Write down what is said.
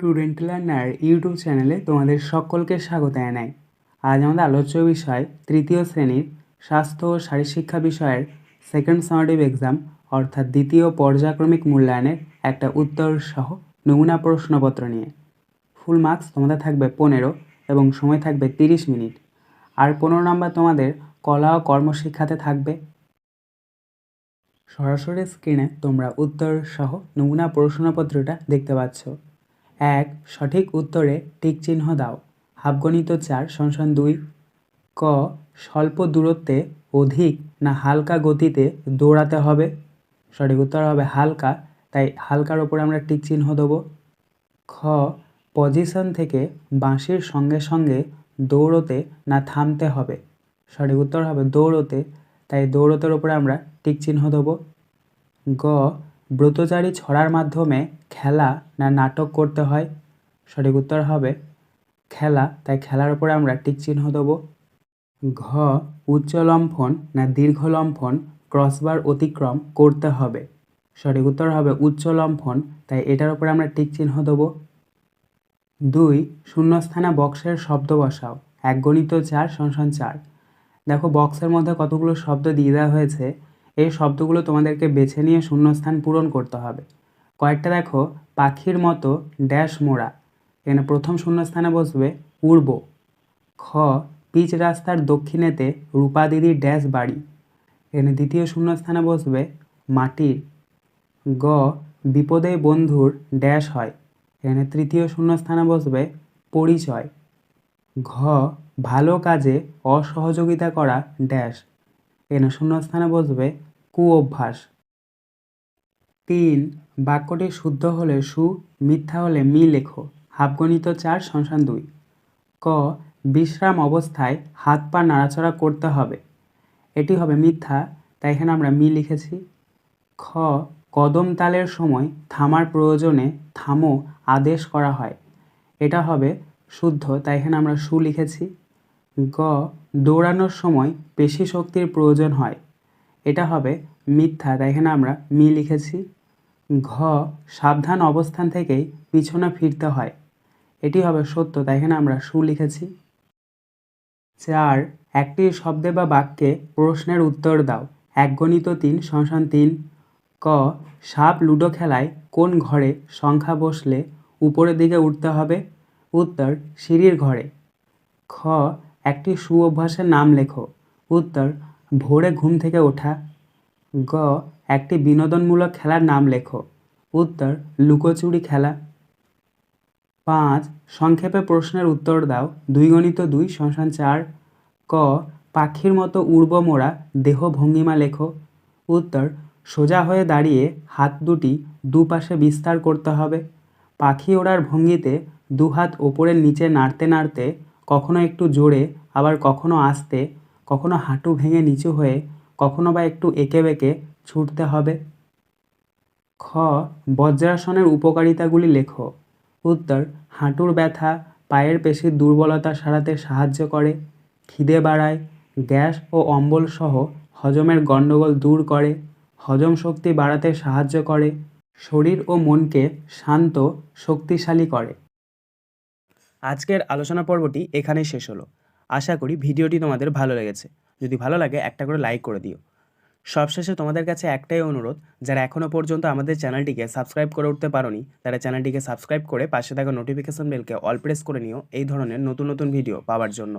Student learner YouTube চ্যানেলে তোমাদের সকলকে স্বাগত জানাই। আজ আমাদের আলোচ্য বিষয় তৃতীয় শ্রেণির স্বাস্থ্য ও শারীরশিক্ষা বিষয়ের সেকেন্ড সামারেটিভ এক্সাম অর্থাৎ দ্বিতীয় পর্যায়ক্রমিক মূল্যায়নের একটা উত্তর সহ নমুনা প্রশ্নপত্র নিয়ে। ফুল মার্কস তোমাদের থাকবে পনেরো এবং সময় থাকবে তিরিশ মিনিট। আর পনেরো নাম্বার তোমাদের কলা ও কর্মশিক্ষাতে থাকবে? সরাসরি স্ক্রিনে তোমরা উত্তর সহ নমুনা প্রশ্নপত্রটা দেখতে পাচ্ছ। এক, সঠিক উত্তরে টিক চিহ্ন দাও। হাফগণিত চার সংসান দুই। ক, স্বল্প দূরত্বে অধিক না হালকা গতিতে দৌড়াতে হবে? সঠিক উত্তর হবে হালকা, তাই হালকার ওপরে আমরা টিক চিহ্ন দেবো। খ, পজিশন থেকে বাঁশির সঙ্গে সঙ্গে দৌড়তে না থামতে হবে? সঠিক উত্তর হবে দৌড়তে, তাই দৌড়তের ওপরে আমরা টিক চিহ্ন দেবো। গ ব্রতচারী ছড়ার মাধ্যমে খেলা না নাটক করতে হয়? সঠিক উত্তর হবে, খেলা। তাই খেলার উপরে আমরা টিক চিহ্ন দেবো। ঘ, উচ্চ লম্ফন না দীর্ঘ লম্ফন ক্রসবার অতিক্রম করতে হবে। সঠিক উত্তর হবে উচ্চ লম্ফন। তাই এটার উপরে আমরা টিক চিহ্ন দেবো। দুই, শূন্যস্থানে বক্সের শব্দ বসাও। এক গণিত চার সংসান চার। দেখো বক্সের মধ্যে কতগুলো শব্দ দিয়ে দেওয়া হয়েছে। এই শব্দগুলো তোমাদেরকে বেছে নিয়ে শূন্যস্থান পূরণ করতে হবে। কয়েকটা দেখো, পাখির মতো ড্যাশ মোড়া। এখানে প্রথম শূন্যস্থানে বসবে উড়ব খ, পিচ রাস্তার দক্ষিণেতে রূপা দিদির ড্যাশ বাড়ি। এখানে দ্বিতীয় শূন্যস্থানে বসবে মাটির। গ, বিপদে বন্ধুর ড্যাশ হয়। এখানে তৃতীয় শূন্যস্থানে বসবে পরিচয়। ঘ, ভালো কাজে অসহযোগিতা করা ড্যাশ। এখানে শূন্যস্থানে বসবে কু অভ্যাস। তিন, বাক্যটি শুদ্ধ হলে সু, মিথ্যা হলে মি লেখো। হাফগণিত চার সংসান দুই। ক, বিশ্রাম অবস্থায় হাত পা নাড়াচড়া করতে হবে। এটি হবে মিথ্যা, তাই এখানে আমরা মি লিখেছি। খ, কদম তালের সময় থামার প্রয়োজনে থামো আদেশ করা হয়। এটা হবে শুদ্ধ, তাই এখানে আমরা সু লিখেছি। গ, দৌড়ানোর সময় পেশি শক্তির প্রয়োজন হয়। এটা হবে মিথ্যা, তাই এখানে আমরা মি লিখেছি। ঘ, সাবধান অবস্থান থেকেই পিছনে ফিরতে হয়। এটি হবে সত্য, তাই এখানে আমরা সু লিখেছি। চার, একটি শব্দে বা বাক্যে প্রশ্নের উত্তর দাও। এক গণিত তিন সংসান তিন। ক, সাপ লুডো খেলায় কোন ঘরে সংখ্যা বসলে উপরের দিকে উঠতে হবে? উত্তর, সিঁড়ির ঘরে। খ একটি সু অভ্যাসের নাম লেখো। উত্তর, ভোরে ঘুম থেকে ওঠা। গ, একটি বিনোদনমূলক খেলার নাম লেখো। উত্তর, লুকোচুরি খেলা। পাঁচ, সংক্ষেপে প্রশ্নের উত্তর দাও। দুই গণিত দুই সংসান চার। ক, পাখির মতো উর্ব মোড়া, দেহ ভঙ্গিমা লেখো। উত্তর, সোজা হয়ে দাঁড়িয়ে হাত দুটি দুপাশে বিস্তার করতে হবে। পাখি ওড়ার ভঙ্গিতে দু হাত ওপরের নিচে নাড়তে নাড়তে কখনো একটু জোরে, আবার কখনো আস্তে, কখনো হাঁটু ভেঙে নিচু হয়ে, কখনো বা একটু এঁকে বেঁকে ছুটতে হবে। খ, বজ্রাসনের উপকারিতাগুলি লেখো। উত্তর, হাঁটুর ব্যথা, পায়ের পেশির দুর্বলতা সারাতে সাহায্য করে, খিদে বাড়ায়, গ্যাস ও অম্বল সহ হজমের গণ্ডগোল দূর করে, হজম শক্তি বাড়াতে সাহায্য করে, শরীর ও মনকে শান্ত, শক্তিশালী করে। আজকের আলোচনা পর্বটি এখানেই শেষ হলো। আশা করি ভিডিওটি তোমাদের ভালো লেগেছে। যদি ভালো লাগে, একটা করে লাইক করে দিও। সবশেষে তোমাদের কাছে একটাই অনুরোধ, যারা এখনও পর্যন্ত আমাদের চ্যানেলটিকে সাবস্ক্রাইব করে উঠতে পারোনি, তারা চ্যানেলটিকে সাবস্ক্রাইব করে পাশে থাকা নোটিফিকেশন বেলকে অল প্রেস করে নিও, এই ধরনের নতুন নতুন ভিডিও পাওয়ার জন্য।